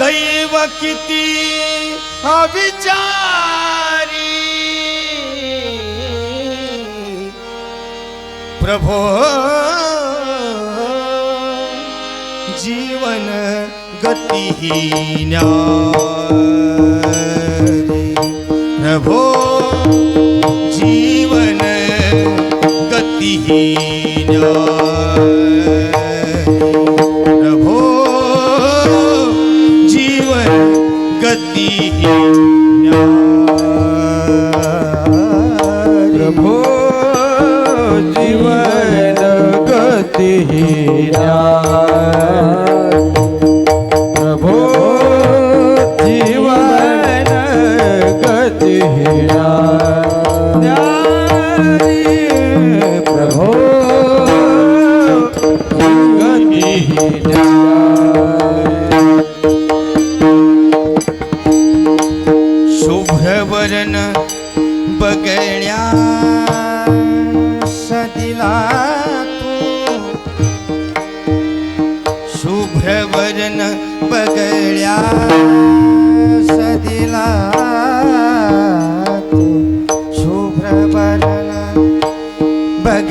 दैव किती अविचारी। प्रभो जीवन गतिहीन्या प्रभो जीवन गतिहीन्या प्रभो जीवन गतिहीना केड्या सदिला तू शुभ्र बरला बघ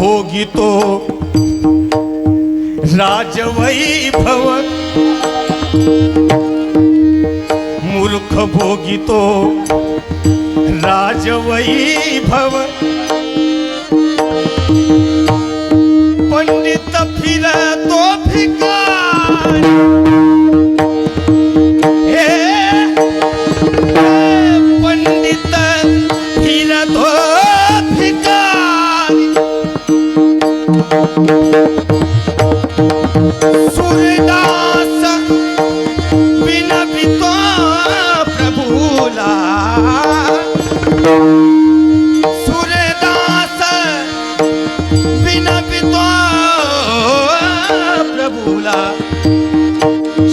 भोगी तो राज वैभव मूर्ख भोगी तो राज वैभव सूरदास विनपितो प्रभूला। सूरदास विनपितो प्रभूला।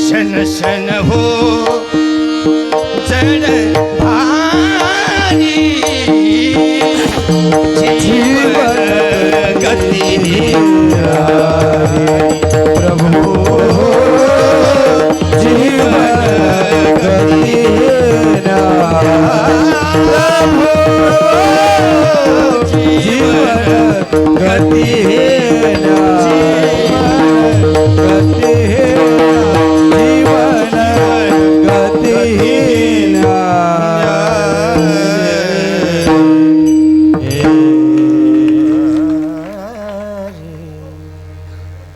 शन शन हो जड भारी। गती